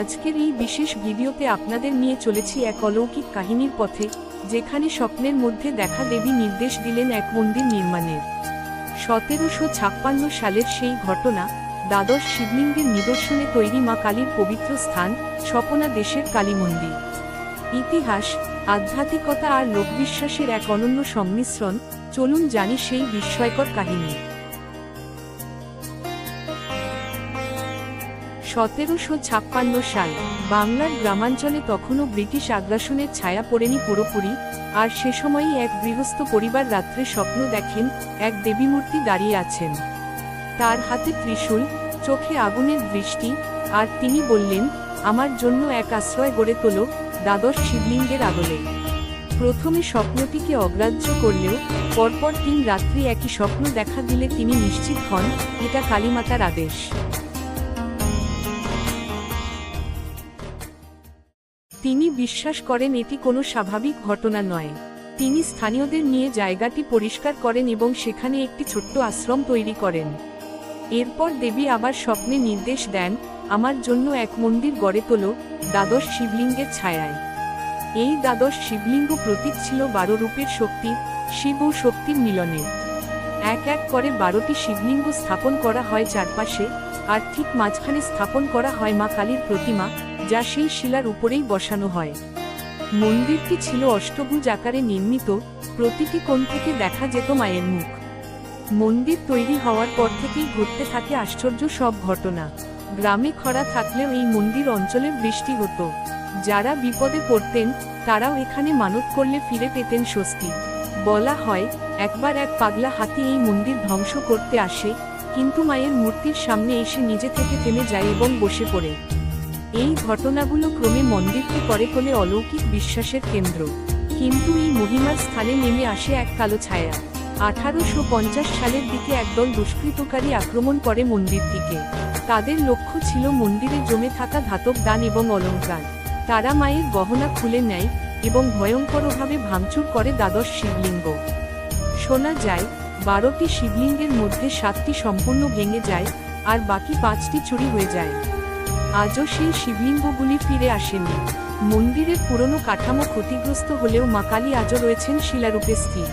আজকের এই বিশেষ ভিডিওতে আপনাদের নিয়ে চলেছি এক অলৌকিক কাহিনীর পথে, যেখানে স্বপ্নের মধ্যে দেখা দেবী নির্দেশ দিলেন এক মন্দির নির্মাণের। সতেরোশো ছাপ্পান্ন সালের সেই ঘটনা, দ্বাদশ শিবলিঙ্গের নিদর্শনে তৈরি মা কালীর পবিত্র স্থান, স্বপনা দেশের কালী মন্দির। ইতিহাস, আধ্যাত্মিকতা আর লোকবিশ্বাসের এক অনন্য সংমিশ্রণ, চলুন জানি সেই বিস্ময়কর কাহিনী। সতেরোশো ছাপ্পান্ন সাল, বাংলার গ্রামাঞ্চলে তখনও ব্রিটিশ আগ্রাসনের ছায়া পড়েনি পুরোপুরি, আর সে সময়ই এক গৃহস্থ পরিবার রাত্রে স্বপ্ন দেখেন এক দেবীমূর্তি দাঁড়িয়ে আছেন। তার হাতে ত্রিশূল, চোখে আগুনের দৃষ্টি, আর তিনি বললেন, আমার জন্য এক আশ্রয় গড়ে তোল, দ্বাদশ শিবলিঙ্গের আগলে প্রথমে স্বপ্নটিকে অগ্রাহ্য করলেও, পরপর তিন রাত্রি একই স্বপ্ন দেখা দিলে তিনি নিশ্চিত হন, এটা কালীমাতার আদেশ। তিনি বিশ্বাস করেন এটি কোনো স্বাভাবিক ঘটনা নয়। তিনি স্থানীয়দের নিয়ে জায়গাটি পরিষ্কার করেন এবং সেখানে একটি ছোট্ট আশ্রম তৈরি করেন। এরপর দেবী আবার স্বপ্নে নির্দেশ দেন, আমার জন্য এক মন্দির গড়ে তোলো, দ্বাদশ শিবলিঙ্গের ছায়ায়। এই দ্বাদশ শিবলিঙ্গ প্রতীক ছিল বারো রূপের শক্তি, শিব ও শক্তির মিলনে। এক এক করে বারোটি শিবলিঙ্গ স্থাপন করা হয় চারপাশে, আর ঠিক মাঝখানে স্থাপন করা হয় মা কালীর প্রতিমা যা সেই শিলার উপরেই বসানো হয়। মন্দিরটি ছিল অষ্টভুজ আকারে নির্মিত, প্রতিটি কোণ থেকে দেখা যেত মায়ের মুখ। মন্দির তৈরি হওয়ার পর থেকেই ঘটতে থাকে আশ্চর্য সব ঘটনা। গ্রামে খরা থাকলেও এই মন্দির অঞ্চলে বৃষ্টি হতো। যারা বিপদে পড়তেন, তারাও এখানে মানত করলে ফিরে পেতেন স্বস্তি। বলা হয়, একবার এক পাগলা হাতি এই মন্দির ধ্বংস করতে আসে, কিন্তু মায়ের মূর্তির সামনে এসে নিজে থেকে থেমে যায় এবং বসে পড়ে। এই ঘটনাগুলো ক্রমে মন্দিরকে করে তোলে অলৌকিক বিশ্বাসের কেন্দ্র। কিন্তু এই মহিমার স্থানে নেমে আসে এক কালো ছায়া। আঠারোশো পঞ্চাশ সালের দিকে একদল দুষ্কৃতকারী আক্রমণ করে মন্দিরটিকে। তাদের লক্ষ্য ছিল মন্দিরে জমে থাকা ধাতব দান এবং অলঙ্কার তারা মায়ের গহনা খুলে নেয় এবং ভয়ঙ্করভাবে ভাঙচুর করে দ্বাদশ শিবলিঙ্গ। শোনা যায়, বারোটি শিবলিঙ্গের মধ্যে সাতটি সম্পূর্ণ ভেঙে যায় আর বাকি পাঁচটি চুরি হয়ে যায়। আজও সেই শিবলিঙ্গগুলি ফিরে আসেনি। মন্দিরের পুরনো কাঠামো ক্ষতিগ্রস্ত হলেও মা কালী আজও রয়েছেন শিলারূপে স্থির।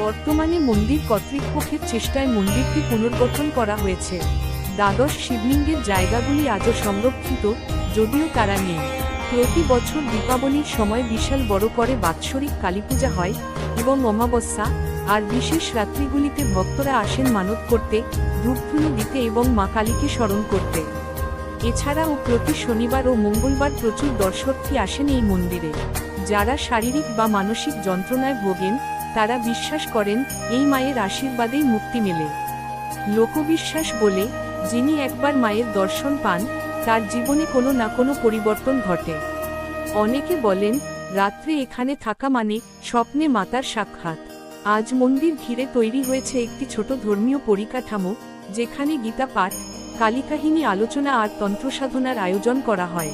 বর্তমানে মন্দির কর্তৃপক্ষের চেষ্টায় মন্দিরটি পুনর্গঠন করা হয়েছে। দ্বাদশ শিবলিঙ্গের জায়গাগুলি আজও সংরক্ষিত, যদিও তারা নেই। প্রতি বছর দীপাবলির সময় বিশাল বড় করে বাৎসরিক কালীপূজা হয় এবং অমাবস্যা, আর বিশেষ রাত্রিগুলিতে ভক্তরা আসেন মানত করতে, ধূপধুনো দিতে এবং মা কালীকে স্মরণ করতে। এছাড়াও প্রতি শনিবার ও মঙ্গলবার প্রচুর দর্শনার্থী আসেন এই মন্দিরে। যারা শারীরিক বা মানসিক যন্ত্রণায় ভোগেন, তারা বিশ্বাস করেন, এই মায়ের আশীর্বাদেই মুক্তি মেলে। লোকবিশ্বাস বলে যিনি একবার মায়ের দর্শন পান, তার জীবনে কোনো না কোনো পরিবর্তন ঘটে। অনেকে বলেন, রাত্রে এখানে থাকা মানে স্বপ্নে মাতার সাক্ষাৎ। আজ মন্দির ঘিরে তৈরি হয়েছে একটি ছোট ধর্মীয় পরিকাঠামো, যেখানে গীতা পাঠ, কালিকাহিনী আলোচনা আর তন্ত্রসাধনার আয়োজন করা হয়।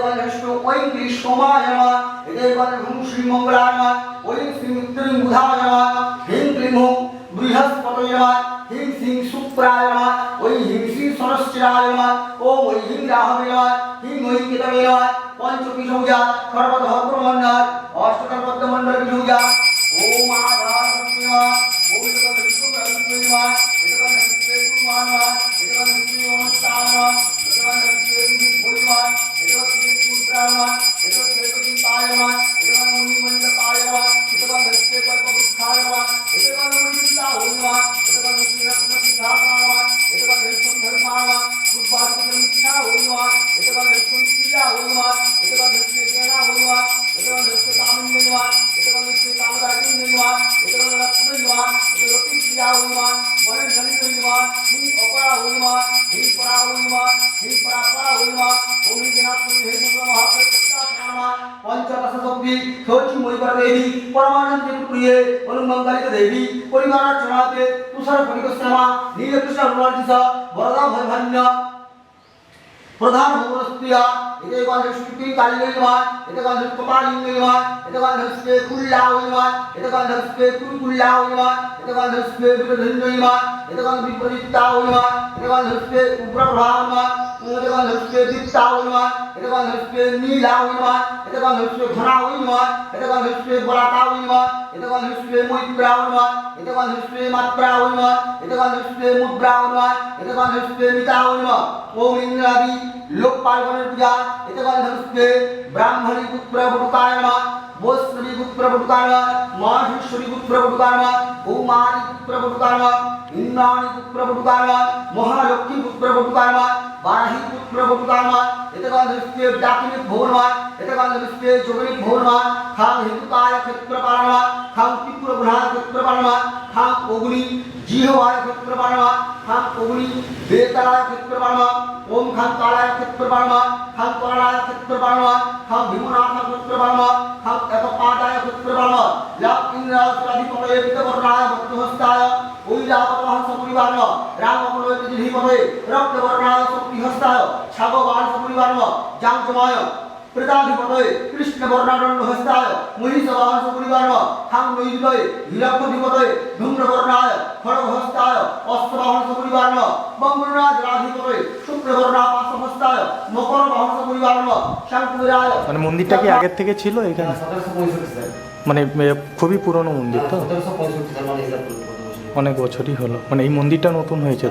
গণেষ্ঠ ওই কৃষ্ণমায় নমঃ এতে গণভূম শ্রীমঙ্গলায় নমঃ ওই শ্রী মিত্রিং বুধায় নমঃ হিং ক্লিং হুং বৃহস্পতয় নমঃ হিং সিং শুক্রায় নমঃ ওই হিং শ্রী সরস্বরায় নমঃ ওম ওই হিং রাহবে নমঃ হিং ওই কেতবে নমঃ পঞ্চমী সৌজা সর্বত ভদ্রমণ্ডল অষ্টকর পদ্মমণ্ডল বিসৌজা ওম আধার নমঃ ওম জগৎ বিষ্ণু প্রভু নমঃ এটা গণেশ Allahumma এতে গন্ধ সুতি কালী নির্মাণ এতে গন্ধ কপাল নির্মাণ এতে গন্ধ সুতে কুল্লা নির্মাণ এতে গন্ধ সুতে কুলকুল্লা নির্মাণ এতে গন্ধ সুতে বিপরীত নির্মাণ এতে গন্ধ বিপরীততা নির্মাণ এতে গন্ধ সুতে উগ্রপ্রভা নির্মাণ এতে গন্ধ সুতে দীপ্তা নির্মাণ এতে গন্ধ সুতে নীলা নির্মাণ এতে গন্ধ সুতে ঘনা নির্মাণ এতে গন্ধ সুতে বলাতা নির্মাণ এতে গন্ধ সুতে মৈত্রা নির্মাণ এতে গন্ধ সুতে মাত্রা নির্মাণ এতে গন্ধ সুতে মুদ্রা নির্মাণ এতে গন্ধ সুতে মিতা নির্মাণ ওম লোকপাল গণের পূজা এতে গন্ধ সুতে ব্রাহ্মণী পুত্র বটুকায় নমঃ বৈষ্ণবী পুত্র বটুকায় নমঃ মহেশ্বরী পুত্র বটুকায় নমঃ কৌমারী পুত্র বটুকায় নমঃ ইন্দ্রাণী পুত্র বটুকায় নমঃ মহালক্ষ্মী পুত্র বটুকায় নমঃ বারাহী পুত্র বটুকায় নমঃ এতে গন্ধ সুতে ডাকিনী ভোর নমঃ এতে গন্ধ সুতে যোগিনী ভোর নমঃ খাং হিন্দুকায় ক্ষেত্রপাল নমঃ খাং ত্রিপুর বুধায় ক্ষেত্রপাল নমঃ খাং অগ্নি জিহ্বায় ক্ষেত্রপাল নমঃ খাং অগ্নি বেতালায় ক্ষেত্রপাল নমঃ ওম খাং কালায় ক্ষেত্রপাল করতে খাং করালায় এত নমঃ খাং ভীমনাথ ক্ষেত্রপাল নমঃ খাং একপাদায় ক্ষেত্রপাল নমঃ লাভ ইন্দ্রাসুরাধিপতয়ে ওই ভক্তহস্তায় ঐরাবতহংস পরিবার রাম অমলয় বিধিপতয়ে রক্তবর্ণায় শক্তিহস্তায় ছাগবান পরিবার নমঃ জাঙ্কময় প্রতাধিপতয়ে কৃষ্ণ বর্ণাদণ্ড হস্তায় মহিষবাহস পরিবার খাং নৈদিতয়ে হিরক্ষধিপতয়ে ধূম্রবর্ণায় খড়গ হস্তায় অস্ত্রবাহস পরিবার বঙ্গনাথ রাধিপতয়ে শুক্রবর্ণা পাশহস্তায় মকর বাহস পরিবার শাঙ্কুরায় মানে মন্দিরটা কি আগের থেকে ছিল এখানে? সতেরোশো পঁয়ষট্টি সাল। মানে খুবই পুরনো মন্দির তো? মানে অনেক বছরই হলো। মানে এই মন্দিরটা নতুন হয়েছে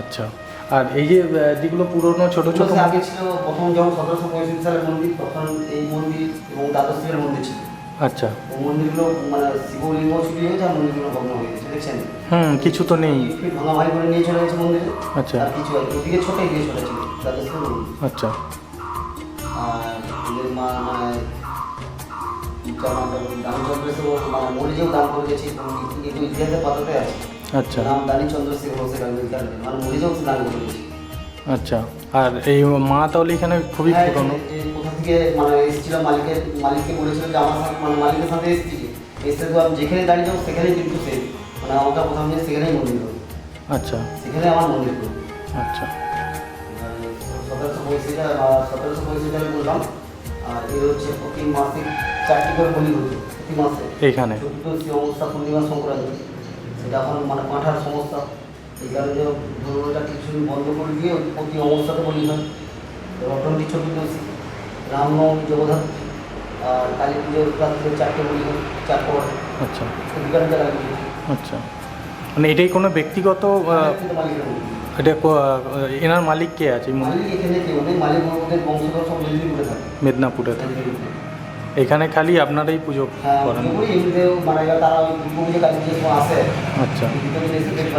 আচ্ছা। আর এই যে যেগুলো পুরনো ছোট ছোট আগে ছিল প্রথম যখন সতেরোশো পঁয়ষট্টি সালের মন্দির তখন এই মন্দির এবং দ্বাদশ শিবের মন্দির ছিল। আচ্ছা। ওই মন্দিরগুলো মানে শিবলিঙ্গ ছুটি হয়েছে আর মন্দিরগুলো ভগ্ন হয়ে গেছে দেখছেন? হুম কিছু তো নেই। ভাঙা ভাই করে নিয়ে চলে গেছে মন্দিরে। আচ্ছা। আর কিছু আর ওদিকে ছোট এদিকে ছোট ছিল দ্বাদশ শিবের আচ্ছা। আর মা মানে দানচন্দ্র শেখর মানে মরিজেও দান করে গেছে ইতিহাসের পাতাতে আছে। আচ্ছা। নাম দানি চন্দ্রশেখর হোসেন মরিজেও দান আচ্ছা আর এই মা তাহলে এখানে খুবই হ্যাঁ, পুরনো। কোথা থেকে মানে এসেছিল মালিকের মালিককে বলেছিল যে আমার সাথে মানে মালিকের সাথে এসেছি এসে তো আমি যেখানে দাঁড়িয়ে যাব সেখানেই কিন্তু সে মানে আমাকে দিন সেখানেই মন্দির আচ্ছা। সেখানে আমার মন্দির করবে আচ্ছা। সতেরোশো পঁয়ষট্টি সতেরোশো পঁয়ষট্টি বললাম আর এর হচ্ছে প্রতি মাসে চারটি করে বলি হতো প্রতি মাসে। এইখানে। অবস্থা পূর্ণিমা সংক্রান্তি। সেটা এখন মানে পাঁঠার সমস্যা। এই কারণে ধরুন ওটা কিছু বন্ধ করে দিয়ে প্রতি অবস্থাতে বলি হয়। রটন্তি চতুর্দশী রামনবমী জগদ্ধাত্রী আর কালী পুজোর রাত্রে চারটে বলি হয় চার পর। আচ্ছা। বিকালে যারা আচ্ছা। মানে এটাই কোনো ব্যক্তিগত মন্দির। এটা এনার মালিক কে আছে? মালিক এখানে কেউ নেই। মালিক বংশধর সব মেদিনীপুরে থাকে। মেদিনীপুরে থাকে। এখানে খালি আপনারাই পুজো হ্যাঁ করেন। মানে আচ্ছা।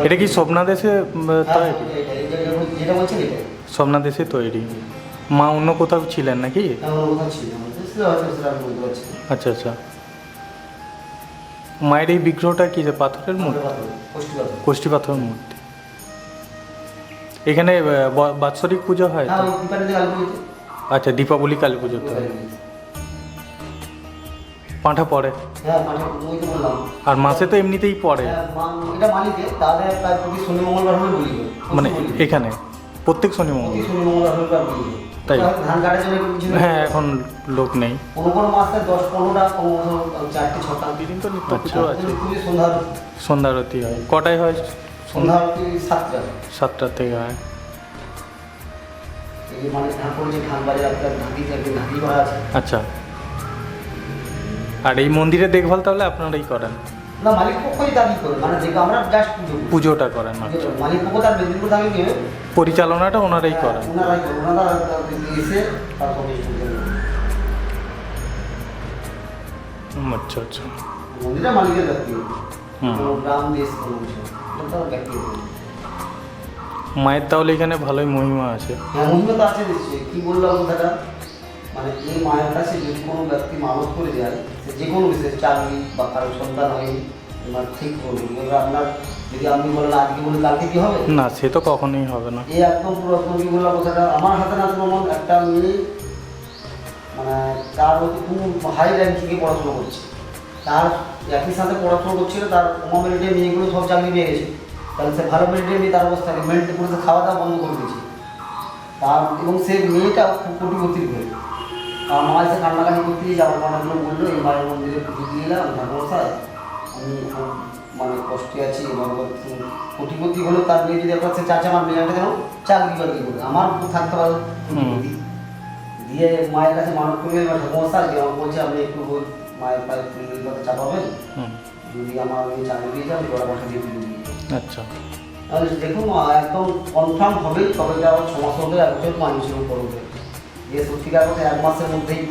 এটা কি স্বপ্নাদেশে উম, হ্যাঁ, তৈরি? স্বপ্নাদেশে মা অন্য কোথাও ছিলেন নাকি? না। আচ্ছা আচ্ছা। মায়ের এই বিগ্রহটা কি যে পাথরের মূর্তি? কষ্টি কোষ্ঠী পাথরের মূর্তি। এখানে বাৎসরিক পুজো হয় হ্যাঁ। আচ্ছা দীপাবলি কালী পুজো তো কালী পুজোতে। পাঁঠা পড়ে। হ্যাঁ ওই তো বললাম। আর মাসে তো এমনিতেই পড়ে। হ্যাঁ, এটা মালিকের তাদের প্রায় প্রতি শনি মঙ্গলবার হলে বলি মানে এখানে প্রত্যেক শনি প্রতি মঙ্গল শনি মঙ্গলবার হলে বলি তাই? ধান কাটার জন্য হ্যাঁ এখন লোক নেই। কোনো কোনো মাসে দশ পনেরোটা কোনো কোনো চারটে ছটা। দিন তো নিত্য পুজো আছে। খুবই সন্ধ্যা সন্ধ্যা আরতি হয়। কটায় হয়? সন্ধ্যা সাতটা। সাতটার থেকে হয়। এই মানে ঠাকুর যে ধান বাড়ি একটা ঢাকি ঢাকি করা আছে। আচ্ছা। আর এই মন্দিরের দেখভাল তাহলে আপনারাই করেন। না মালিক পক্ষই দাবি করে মানে যে আমরা জাস্ট পুজো পুজোটা করেন মালিক পক্ষ তার মেদিনীপুর গিয়ে পরিচালনাটা ওনারাই করেন। ওনারাই করে ওনারা এসে তারপর আচ্ছা আচ্ছা। মন্দিরটা মালিকের। গ্রাম দেশ মায়ের তাহলে এখানে ভালোই মহিমা আছে। হ্যাঁ মহিমা তো আছে কী বললাম দাদা? মানে এই মায়ের কাছে যদি কোনো ব্যক্তি মানত করে যায় যে কোনো বিশেষ চাকরি বা কারও সন্তান হয়নি এবার ঠিক করব। এবার আপনার যদি আপনি বলেন আজকে বলে কালকে কি হবে? না সে তো কখনোই হবে না। এই একদম পুরো কবিগুলো কথাটা আমার হাতে না তোমার একটা মেয়ে মানে তার হচ্ছে খুব হাই র্যাঙ্কিংয়ে পড়াশোনা করছে। তার একই সাথে পড়াশোনা করছিল তার কমা মেরিটের মেয়েগুলো সব চাকরি পেয়ে গেছে। তাহলে সে ভালো মেরিটের মেয়ে তার অবস্থা কি? মেরিটে পড়ে খাওয়া দাওয়া বন্ধ করে দিয়েছে। তার এবং সে মেয়েটাও খুব কোটিপতির হয়ে আমার কান্নাকাটি করতে গিয়ে আমার মামাগুলো বলল এই মায়ের মন্দিরে পুজো দিয়ে এলাম ঠাকুরমশাই। আমি খুব মানে কষ্টে আছি এবং কোটিপতি হলেও তার মেয়ে যদি একবার চাচা আমার মেয়েটা যেন চাকরি বাকরি করে? আমার থাকতে পারে দিয়ে মায়ের কাছে মানত করবে এবার ঠাকুরমশাই যে আমার বলছে আপনি একটু মায়ের পায়ে ফুলের কথা চাপাবেন। যদি আমার মেয়ে চাকরি দিয়ে যান ওরা পাঠা দিয়ে তুলে দিয়ে আচ্ছা। তাহলে দেখুন একদম কনফার্ম হবে তবে ছ মাস হবে এক বছর মানুষের উপর হবে যে সত্যিকার কথা এক মাসের মধ্যেই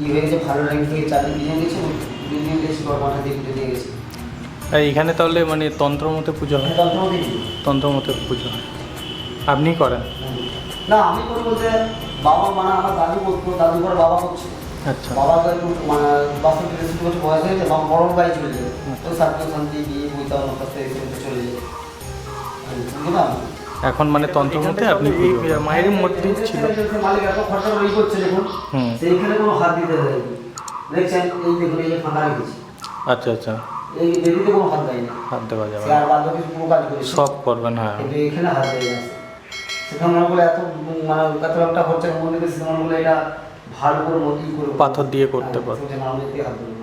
ই হয়ে গেছে ভালো র্যাঙ্কিং এ চাকরি দিয়ে গেছে দিন গেছে ওরা পাঠা দিয়ে দিয়ে গেছে। আর এইখানে তাহলে মানে তন্ত্র মতে পুজো হয়? দিয়ে তন্ত্র মতে পুজো হয়। আপনি করেন? না আমি করি বলতে বাবা মানে আমার দাদু করতো দাদু করে বাবা করছে। আচ্ছা। বাবা তো একটু মানে বাসন তেষট্টি বছর বয়স হয়েছে বাবা বড় বাড়ি চলে যায়। তো সাতটা শান্তি গিয়ে বইতে আমার কাছে চলে যায়। বুঝলাম? এখন মানে তন্ত্র মতে আপনি মায়ের মধ্যেই ছিল মালিক এত খরচা করে ই করছে দেখুন হুম। সেইখানে কোনো হাত দিতে দেয় দেখছেন এই দেখুন এই ফাঁকা রেখেছি। আচ্ছা আচ্ছা। এই বেদিতে কোনো হাত দেয়নি। হাত দেওয়া যাবে আর বাদ বাকি পুরো কাজ করেছে সব করবেন হ্যাঁ। কিন্তু এখানে হাত দেয় গেছে সেখানে মনে বলে এত মানে এত একটা খরচা মনে করেছে মনে এটা ভালো করে মতি করে পাথর দিয়ে করতে পারো। সেটা নাম দিয়ে হাত দেবো